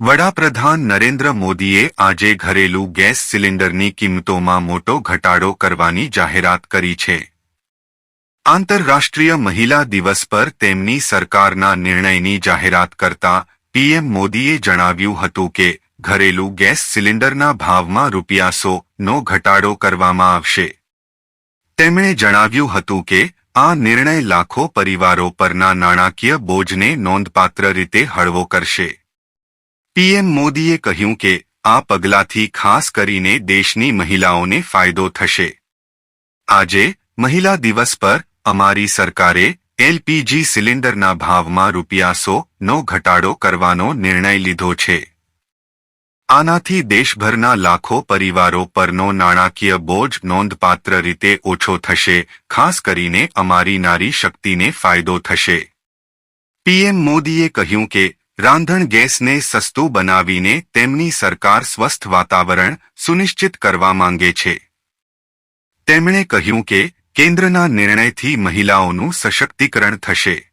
વડાપ્રધાન નરેન્દ્ર મોદીએ આજે ઘરેલું ગેસ સિલિન્ડરની કિંમતોમાં મોટો ઘટાડો કરવાની જાહેરાત કરી છે. આંતરરાષ્ટ્રીય મહિલા દિવસ પર તેમની સરકારના નિર્ણયની જાહેરાત કરતા પીએમ મોદીએ જણાવ્યું હતું કે ઘરેલું ગેસ સિલિન્ડરના ભાવમાં રૂપિયા સોનો ઘટાડો કરવામાં આવશે. તેમણે જણાવ્યું હતું કે આ નિર્ણય લાખો પરિવારો પરના નાણાકીય બોજને નોંધપાત્ર રીતે હળવો કરશે. પીએમ મોદીએ કહ્યું કે, આ પગલાંથી ખાસ કરીને દેશની મહિલાઓને ફાયદો થશે. આજે, મહિલા દિવસ પર, અમારી સરકારે, એલપીજી સિલિન્ડરના ભાવમાં રૂપિયા સો ઘટાડો કરવાનો નિર્ણય લીધો છે. આનાથી દેશભરના લાખો પરિવારો પરનો નાણાકીય બોજ નોંધપાત્ર રીતે ઓછો થશે, ખાસ કરીને અમારી નારી શક્તિને ફાયદો થશે. પીએમ મોદીએ કહ્યું કે રાંધણ ગેસને સસ્તું બનાવીને તેમની સરકાર સ્વસ્થ વાતાવરણ સુનિશ્ચિત કરવા માંગે છે. તેમણે કહ્યું કે, કેન્દ્રના નિર્ણયથી મહિલાઓનું સશક્તિકરણ થશે.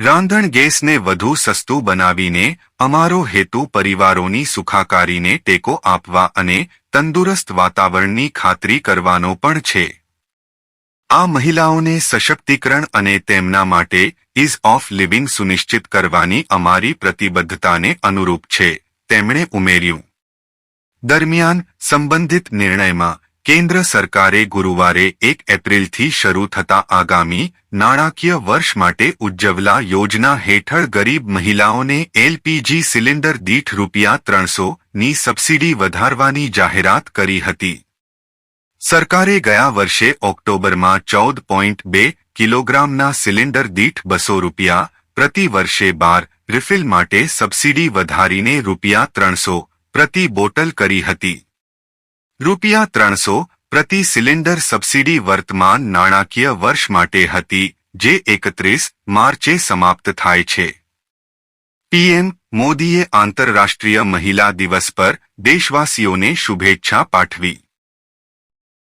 રાંધણ ગેસને વધુ સસ્તું બનાવીને અમારો હેતુ પરિવારોની સુખાકારીને ટેકો આપવા અને તંદુરસ્ત વાતાવરણની ખાતરી કરવાનો પણ છે. આ મહિલાઓને સશક્તિકરણ અને તેમના માટે ઇઝ ઓફ લિવિંગ સુનિશ્ચિત કરવાની અમારી પ્રતિબદ્ધતાને અનુરૂપ છે. તેમણે ઉમેર્યું. દરમિયાન સંબંધિત નિર્ણયમાં કેન્દ્ર સરકારે ગુરુવારે એક એપ્રિલથી શરૂ થતા આગામી નાણાકીય વર્ષ માટે ઉજ્જવલા યોજના હેઠળ ગરીબ મહિલાઓને એલપીજી સિલિન્ડર દીઠ રૂપિયા ત્રણસો ની સબસિડી વધારવાની જાહેરાત કરી હતી. સરકારે ગયા વર્ષે ઓક્ટોબરમાં ચૌદ પોઈન્ટ બે કિલોગ્રામના સિલિન્ડર દીઠ બસો રૂપિયા, પ્રતિ વર્ષે બાર રિફિલ માટે સબસિડી વધારીને રૂપિયા ત્રણસો પ્રતિ બોટલ કરી હતી. રૂપિયા ત્રણસો પ્રતિ સિલિન્ડર સબસિડી વર્તમાન નાણાકીય વર્ષ માટે હતી, જે એકત્રીસ માર્ચે સમાપ્ત થાય છે. પીએમ મોદીએ આંતરરાષ્ટ્રીય મહિલા દિવસ પર દેશવાસીઓને શુભેચ્છા પાઠવી.